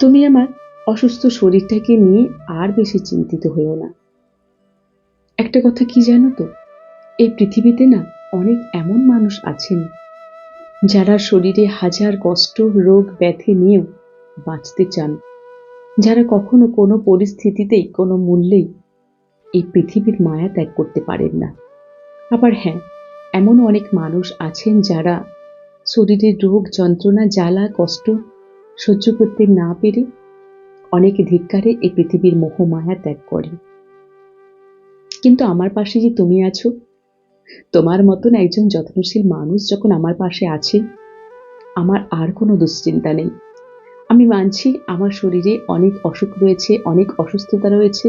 তুমি আমার অসুস্থ শরীরটাকে নিয়ে আর বেশি চিন্তিত হইও না। একটা কথা কি জানো তো? এই পৃথিবীতে না অনেক এমন মানুষ আছেন যারা শরীরে হাজার কষ্ট, রোগ, ব্যাধি নিয়েও বাঁচতে চান। যারা কখনো কোনো পরিস্থিতিতেই, কোনো মূল্যেই এই পৃথিবীর মায়া ত্যাগ করতে পারেন না। আবার হ্যাঁ এমন অনেক মানুষ আছেন যারা শরীরের রোগ, যন্ত্রণা, জ্বালা, কষ্ট সহ্য করতে না পেরে অনেক ধিক্কারে এই পৃথিবীর মোহ মায়া ত্যাগ করে। কিন্তু আমার পাশে যে তুমি আছো, তোমার মতন একজন যত্নশীল মানুষ যখন আমার পাশে আছে, আমার আর কোনো দুশ্চিন্তা নেই। আমি মানছি আমার শরীরে অনেক অসুখ রয়েছে, অনেক অসুস্থতা রয়েছে।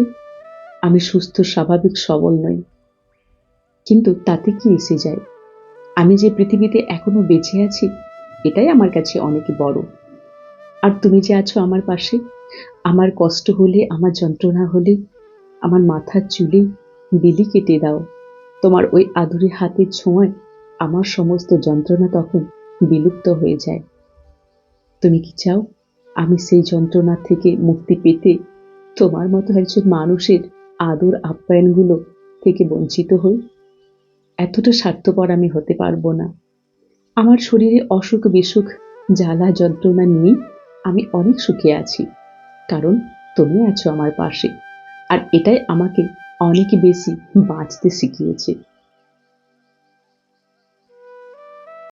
আমি সুস্থ, স্বাভাবিক, সবল নই। কিন্তু তাতে কি এসে যায়? আমি যে পৃথিবীতে এখনও বেঁচে আছি, এটাই আমার কাছে অনেক বড়। আর তুমি যে আছো আমার পাশে, আমার কষ্ট হলে, আমার যন্ত্রণা হলে, আমার মাথার চুলে বিলি কেটে দাও। তোমার ওই আদুরে হাতের ছোঁয়ায় আমার সমস্ত যন্ত্রণা তখন বিলুপ্ত হয়ে যায়। তুমি কি চাও আমি সেই যন্ত্রণা থেকে মুক্তি পেতে তোমার মতো একজন মানুষের আদর আপ্যায়নগুলো থেকে বঞ্চিত হই? এতটা স্বার্থপর আমি হতে পারব না। আমার শরীরে অসুখ বিসুখ জ্বালা যন্ত্রণা নিয়ে আমি অনেক সুখে আছি। কারণ তুমি আছো আমার পাশে। আর এটাই আমাকে অনেক বেশি বাঁচতে শিখিয়েছে।